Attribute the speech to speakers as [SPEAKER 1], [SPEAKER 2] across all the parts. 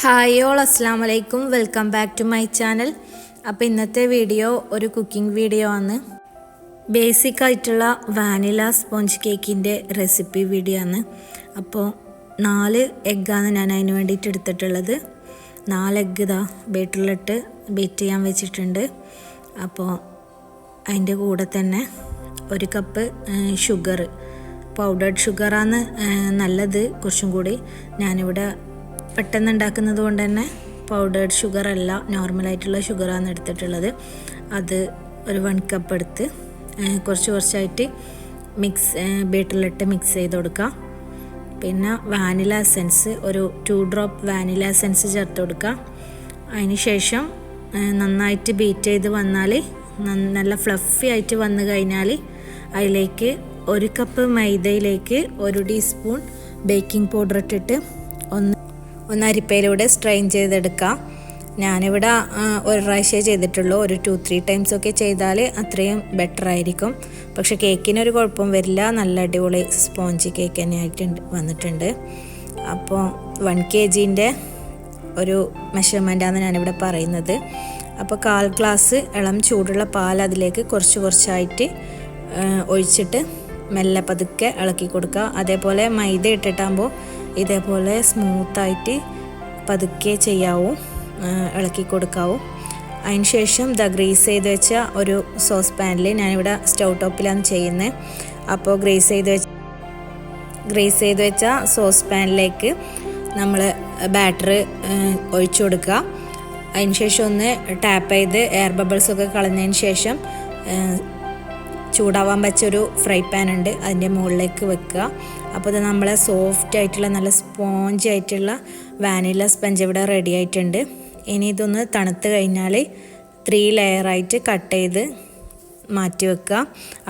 [SPEAKER 1] Hi all അസ്സാം വലൈക്കും welcome back to my channel അപ്പോൾ ഇന്നത്തെ വീഡിയോ ഒരു കുക്കിംഗ് വീഡിയോ ആണ്. ബേസിക് ആയിട്ടുള്ള വാനില സ്പോഞ്ച് കേക്കിന്റെ റെസിപ്പി വീഡിയോ ആണ്. അപ്പോൾ നാല് എഗ്ഗാണ് ഞാൻ അതിന് വേണ്ടിയിട്ട് എടുത്തിട്ടുള്ളത്. നാല് എഗ്ഗ് ഇതാ ബേറ്ററിലിട്ട് ബീറ്റ് ചെയ്യാൻ വെച്ചിട്ടുണ്ട്. അപ്പോൾ അതിന്റെ കൂടെ തന്നെ ഒരു കപ്പ് ഷുഗർ പൗഡേർഡ് ഷുഗറാണ് നല്ലത് കുറച്ചും കൂടി. ഞാനിവിടെ പെട്ടെന്ന് ഉണ്ടാക്കുന്നത് കൊണ്ട് തന്നെ പൗഡേർഡ് ഷുഗർ അല്ല നോർമലായിട്ടുള്ള ഷുഗറാണ് എടുത്തിട്ടുള്ളത്. അത് ഒരു വൺ കപ്പ് എടുത്ത് കുറച്ച് കുറച്ചായിട്ട് മിക്സ് ബീട്ടിലിട്ട് മിക്സ് ചെയ്ത് കൊടുക്കുക പിന്നെ വാനില എസൻസ് ഒരു ടു ഡ്രോപ്പ് വാനില എസൻസ് ചേർത്ത് കൊടുക്കുക ശേഷം നന്നായിട്ട് ബീറ്റ് ചെയ്ത് വന്നാൽ നല്ല ഫ്ലഫി ആയിട്ട് വന്നു കഴിഞ്ഞാൽ അതിലേക്ക് ഒരു കപ്പ് മൈദയിലേക്ക് ഒരു ടീസ്പൂൺ ബേക്കിംഗ് പൗഡർ ഇട്ടിട്ട് ഒന്ന് അരിപ്പയിലൂടെ സ്ട്രെയിൻ ചെയ്തെടുക്കാം. ഞാനിവിടെ ഒരു പ്രാവശ്യമേ ചെയ്തിട്ടുള്ളൂ. ഒരു ടു ത്രീ ടൈംസ് ഒക്കെ ചെയ്താൽ അത്രയും ബെറ്റർ ആയിരിക്കും. പക്ഷേ കേക്കിനൊരു കുഴപ്പം വരില്ല. നല്ല അടിപൊളി സ്പോഞ്ച് കേക്ക് തന്നെ ആയിട്ടുണ്ട് വന്നിട്ടുണ്ട്. അപ്പോൾ വൺ കെ ജീന്റെ ഒരു മെഷർമെന്റാണ് ഞാനിവിടെ പറയുന്നത്. അപ്പോൾ കാൽ ഗ്ലാസ് ഇളം ചൂടുള്ള പാൽ അതിലേക്ക് കുറച്ച് കുറച്ചായിട്ട് ഒഴിച്ചിട്ട് മെല്ലെ പതുക്കെ ഇളക്കി കൊടുക്കുക. അതേപോലെ മൈദ ഇട്ടിട്ടാകുമ്പോൾ ഇതേപോലെ സ്മൂത്തായിട്ട് പതുക്കെ ചെയ്യാവൂ ഇളക്കി കൊടുക്കാവൂ. അതിന് ശേഷം ദ ഗ്രീസ് ചെയ്ത് വെച്ച ഒരു സോസ് പാനിൽ ഞാനിവിടെ സ്റ്റൗ ടോപ്പിലാണ് ചെയ്യുന്നത്. അപ്പോൾ ഗ്രീസ് ചെയ്ത് വെച്ച ഗ്രീസ് ചെയ്ത് വെച്ച സോസ് പാനിലേക്ക് നമ്മൾ ബാറ്റർ ഒഴിച്ചു കൊടുക്കുക. അതിന് ശേഷം ഒന്ന് ടാപ്പ് ചെയ്ത് എയർ ബബിൾസ് ഒക്കെ കളഞ്ഞതിന് ശേഷം ചൂടാവാൻ വെച്ചൊരു ഫ്രൈ പാൻ ഉണ്ട്. അതിന്റെ മുകളിലേക്ക് വെക്കുക. അപ്പോൾ ഇത് നമ്മളെ സോഫ്റ്റ് ആയിട്ടുള്ള നല്ല സ്പോഞ്ച് ആയിട്ടുള്ള വാനില സ്പഞ്ച് ഇവിടെ റെഡി ആയിട്ടുണ്ട്. ഇനി ഇതൊന്ന് തണുത്ത് കഴിഞ്ഞാൽ ത്രീ ലെയറായിട്ട് കട്ട് ചെയ്ത് മാറ്റി വെക്കുക.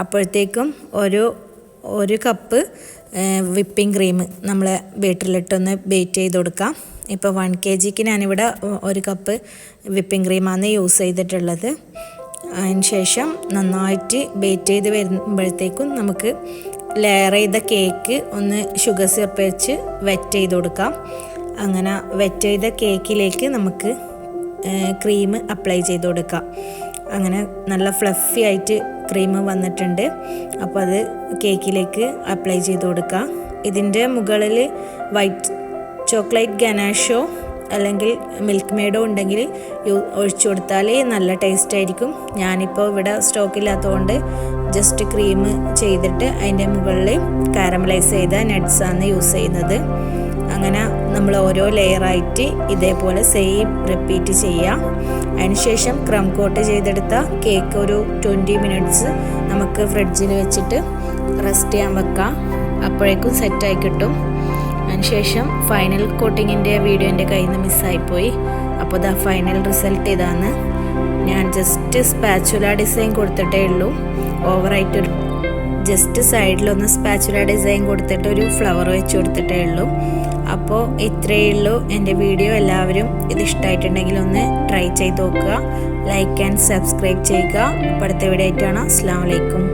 [SPEAKER 1] അപ്പോഴത്തേക്കും ഒരു ഒരു കപ്പ് വിപ്പിംഗ് ക്രീം നമ്മൾ വീട്ടിലിട്ടൊന്ന് ബേറ്റ് ചെയ്ത് കൊടുക്കാം. ഇപ്പോൾ വൺ കെ ജിക്ക് ഞാനിവിടെ ഒരു കപ്പ് വിപ്പിംഗ് ക്രീമാണ് യൂസ് ചെയ്തിട്ടുള്ളത്. ശേഷം നന്നായിട്ട് ബേറ്റ് ചെയ്ത് വരുമ്പോഴത്തേക്കും നമുക്ക് ലെയർ ചെയ്ത കേക്ക് ഒന്ന് ഷുഗർ സിറപ്പ് വെച്ച് വെറ്റ് ചെയ്ത് കൊടുക്കാം. അങ്ങനെ വെറ്റ് ചെയ്ത കേക്കിലേക്ക് നമുക്ക് ക്രീം അപ്ലൈ ചെയ്ത് കൊടുക്കാം. അങ്ങനെ നല്ല ഫ്ലഫി ആയിട്ട് ക്രീം വന്നിട്ടുണ്ട്. അപ്പോൾ അത് കേക്കിലേക്ക് അപ്ലൈ ചെയ്ത് കൊടുക്കാം. ഇതിന്റെ മുകളിൽ വൈറ്റ് ചോക്ലേറ്റ് ഗനാഷോ അല്ലെങ്കിൽ മിൽക്ക് മെയ്ഡോ ഉണ്ടെങ്കിൽ ഒഴിച്ചു കൊടുത്താൽ നല്ല ടേസ്റ്റ് ആയിരിക്കും. ഞാനിപ്പോൾ ഇവിടെ സ്റ്റോക്കില്ലാത്തതുകൊണ്ട് ജസ്റ്റ് ക്രീം ചെയ്തിട്ട് അതിന്റെ മുകളിൽ കാരമലൈസ് ചെയ്ത നട്ട്സാണ് യൂസ് ചെയ്യുന്നത്. അങ്ങനെ നമ്മൾ ഓരോ ലെയറായിട്ട് ഇതേപോലെ സെയിം റിപ്പീറ്റ് ചെയ്യാം. അതിനുശേഷം ക്രം കോട്ട് ചെയ്തെടുത്ത കേക്ക് ഒരു ട്വന്റി മിനിറ്റ്സ് നമുക്ക് ഫ്രിഡ്ജിൽ വെച്ചിട്ട് റെസ്റ്റ് ചെയ്യാൻ വെക്കാം. അപ്പോഴേക്കും സെറ്റായി കിട്ടും. അതിനുശേഷം ഫൈനൽ കോട്ടിങ്ങിന്റെ വീഡിയോ എന്റെ കയ്യിൽ നിന്ന് മിസ്സായിപ്പോയി അപ്പോൾ ഇതാ ഫൈനൽ റിസൾട്ട് ഇതാണ്. ഞാൻ ജസ്റ്റ് സ്പാച്ചുല ഡിസൈൻ കൊടുത്തിട്ടേ ഉള്ളൂ. ഓവറായിട്ടൊരു ജസ്റ്റ് സൈഡിലൊന്ന് സ്പാച്ചുല ഡിസൈൻ കൊടുത്തിട്ട് ഒരു ഫ്ലവർ വെച്ച് കൊടുത്തിട്ടേ ഉള്ളൂ. അപ്പോൾ ഇത്രയേ ഉള്ളൂ എന്റെ വീഡിയോ എല്ലാവരും ഇത് ഇഷ്ടമായിട്ടുണ്ടെങ്കിൽ ഒന്ന് ട്രൈ ചെയ്ത് നോക്കുക. ലൈക്ക് ആൻഡ് സബ്സ്ക്രൈബ് ചെയ്യുക. അടുത്ത വീഡിയോ ആയിട്ടാണ്. അസ്സാം വലൈക്കും